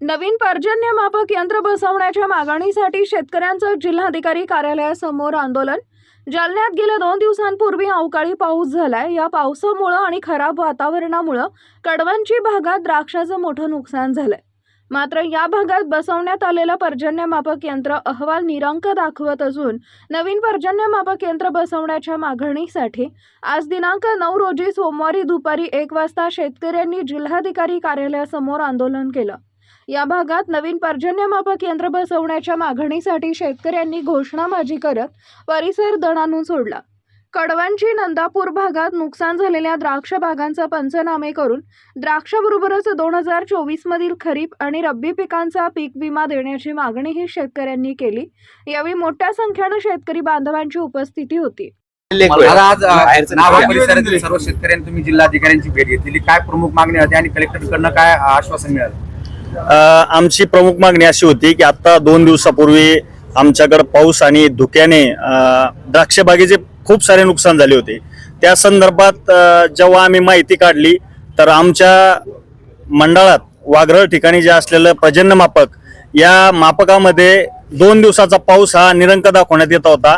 नवीन पर्जन्य मापक यंत्र बसवण्याच्या मागणीसाठी शेतकऱ्यांचं जिल्हाधिकारी कार्यालयासमोर आंदोलन. जालन्यात गेल्या दोन दिवसांपूर्वी अवकाळी पाऊस झालाय. या पावसामुळं आणि खराब वातावरणामुळं कडवंची भागात द्राक्षाचं मोठं नुकसान झालंय. मात्र या भागात बसवण्यात आलेलं पर्जन्य मापक यंत्र अहवाल निरंक दाखवत असून नवीन पर्जन्य मापक यंत्र बसवण्याच्या मागणीसाठी आज दिनांक नऊ रोजी सोमवारी दुपारी एक वाजता शेतकऱ्यांनी जिल्हाधिकारी कार्यालयासमोर आंदोलन केलं. या भागात नवीन पर्जन्यमापक यंत्र बसवण्याच्या मागणीसाठी शेतकऱ्यांनी घोषणाबाजी करत परिसर दणानून सोडला. कडवांची नंदापूर भागात नुकसान झालेल्या द्राक्ष बागांचा पंचनामे करून द्राक्षाबरोबरच दोन हजार चोवीस मधील खरीप आणि रब्बी पिकांचा पीक विमा देण्याची मागणीही शेतकऱ्यांनी केली. यावेळी मोठ्या संख्येनं शेतकरी बांधवांची उपस्थिती होती. मला आज अ, नावा परिसरातील सर्व शेतकऱ्यांनी तुम्ही जिल्हाधिकाऱ्यांची भेट घेतलेली. काय प्रमुख मागणी होती आणि कलेक्टरकडनं काय आश्वासन मिळालं? आमची प्रमुख मागणी अशी होती की आता दोन दिवसापूर्वी आमच्याकडं पाऊस आणि धुक्याने द्राक्षबागेचे खूप सारे नुकसान झाले होते. त्या संदर्भात जेव्हा आम्ही माहिती काढली तर आमच्या मंडळात वाघरळ ठिकाणी जे असलेलं प्रजन्न मापक या मापकामध्ये दोन दिवसाचा पाऊस हा निरंक दाखवण्यात येत होता.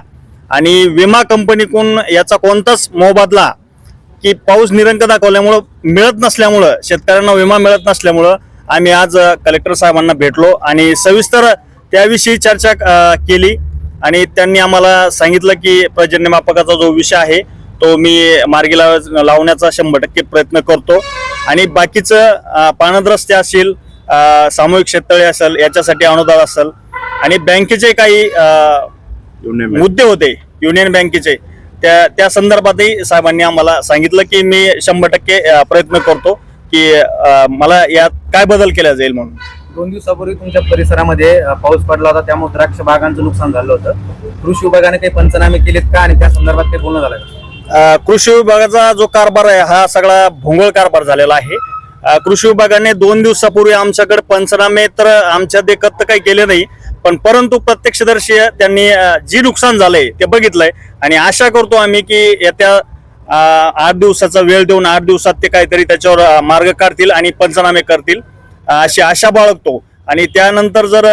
आणि विमा कंपनीकडून याचा कोणताच मोबदला की पाऊस निरंक दाखवल्यामुळं मिळत नसल्यामुळं शेतकऱ्यांना विमा मिळत नसल्यामुळं आम्ही आज कलेक्टर साहेबांना भेटलो आणि सविस्तर त्याविषयी चर्चा केली. आणि त्यांनी आम्हाला सांगितलं की पर्जन्य मापकाचा जो विषय आहे तो मी मार्गी लाव- लावण्याचा शंभर टक्के प्रयत्न करतो. आणि बाकीचं अ, पाणंद रस्ते असतील अ, सामूहिक शेततळे असेल याच्यासाठी अनुदान असेल. आणि बँकेचे काही मुद्दे होते युनियन बँकेचे. त्या त्या संदर्भातही साहेबांनी आम्हाला सांगितलं की मी शंभर टक्के प्रयत्न करतो की मला यात काय बदल केला जाईल म्हणून? दोन दिवसापूर्वी तुमच्या परिसरामध्ये पाऊस पडला होता त्यामुळे द्राक्ष बागांचं नुकसान झालं होतं. कृषी विभागाने काही पंचनामे केलेत का आणि त्या संदर्भात काही बोलणं झालं का? कृषी विभागाचा जो कारभार आहे हा सगळा भोंगळ कारभार झालेला आहे. कृषी विभागाने दोन दिवसापूर्वी आमच्याकडे पंचनामे तर आमच्या देखत तर काही केले नाही पण परंतु प्रत्यक्षदर्शी त्यांनी जी नुकसान झालंय ते बघितलंय. आणि आशा करतो आम्ही की येत्या आठ दिवसाचा वेळ देऊन आठ दिवसात ते काहीतरी त्याच्यावर मार्ग काढतील आणि पंचनामे करतील. अशी आशा बाळगतो. आणि त्यानंतर जर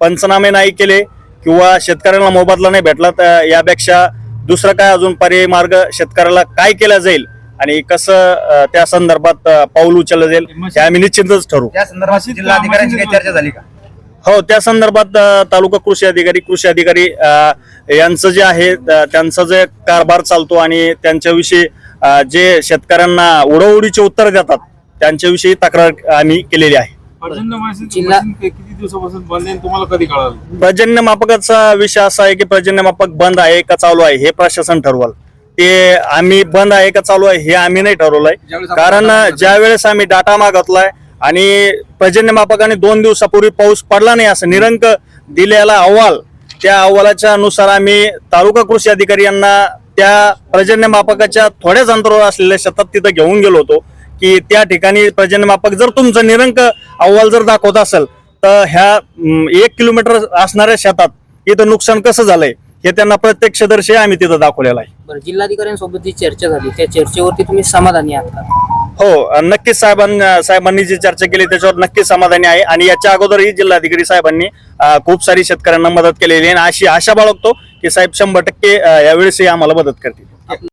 पंचनामे नाही केले किंवा शेतकऱ्यांना मोबदला नाही भेटला तर यापेक्षा दुसरं काय अजून पर्यायी मार्ग शेतकऱ्याला काय केला जाईल आणि कसं त्या संदर्भात पाऊल उचललं जाईल हे आम्ही निश्चितच ठरवू त्या संदर्भात जिल्हाधिकाऱ्यांची काही चर्चा झाली का? हो त्या संदर्भात तालुका कृषी अधिकारी कृषी अधिकारी यांचं जे आहे त्यांचा जे कारभार चालतो आणि त्यांच्याविषयी जे शेतकऱ्यांना उडवडीचे उत्तर देतात त्यांच्याविषयी तक्रार आम्ही केलेली आहे. पर्जन्य मशीन जिल्हा- मशीन ते किती दिवसापासून बंद आहे आणि तुम्हाला कधी कळालं? पर्जन्य मापकाचा विषय असा आहे की पर्जन्य मापक बंद आहे का चालू आहे हे प्रशासन ठरवाल. ते आम्ही बंद आहे का चालू आहे हे आम्ही नाही ठरवलंय. कारण. ज्या वेळेस आम्ही डाटा मागितलाय आणि पर्जन्यमापकाने दोन दिवसापूर्वी पाऊस पडला नाही असं निरंक दिलेला अहवाल त्या अहवालाच्या अनुसार आम्ही तालुका कृषी अधिकारी यांना त्या पर्जन्यमापकाच्या थोड्याच अंतरावर असलेल्या शेतात तिथं घेऊन गेलो होतो की त्या ठिकाणी पर्जन्यमापक जर तुमचं निरंक अहवाल जर दाखवत असेल तर ह्या एक किलोमीटर असणाऱ्या शेतात इथं नुकसान कसं झालंय हे त्यांना प्रत्यक्षदर्शी आम्ही तिथं दाखवलेलं आहे. बरं जिल्हाधिकाऱ्यांसोबत जी चर्चा झाली त्या चर्चेवरती तुम्ही समाधानी आहात का? हो नक्कीच साहेबां साहेबांनी जी चर्चा केली त्याच्यावर नक्कीच समाधानी आहे. आणि याच्या अगोदरही जिल्हाधिकारी साहेबांनी खूप सारी शेतकऱ्यांना मदत केलेली आहे. आणि अशी आशा बाळगतो की साहेब शंभर टक्के यावेळेसही आम्हाला मदत करतील.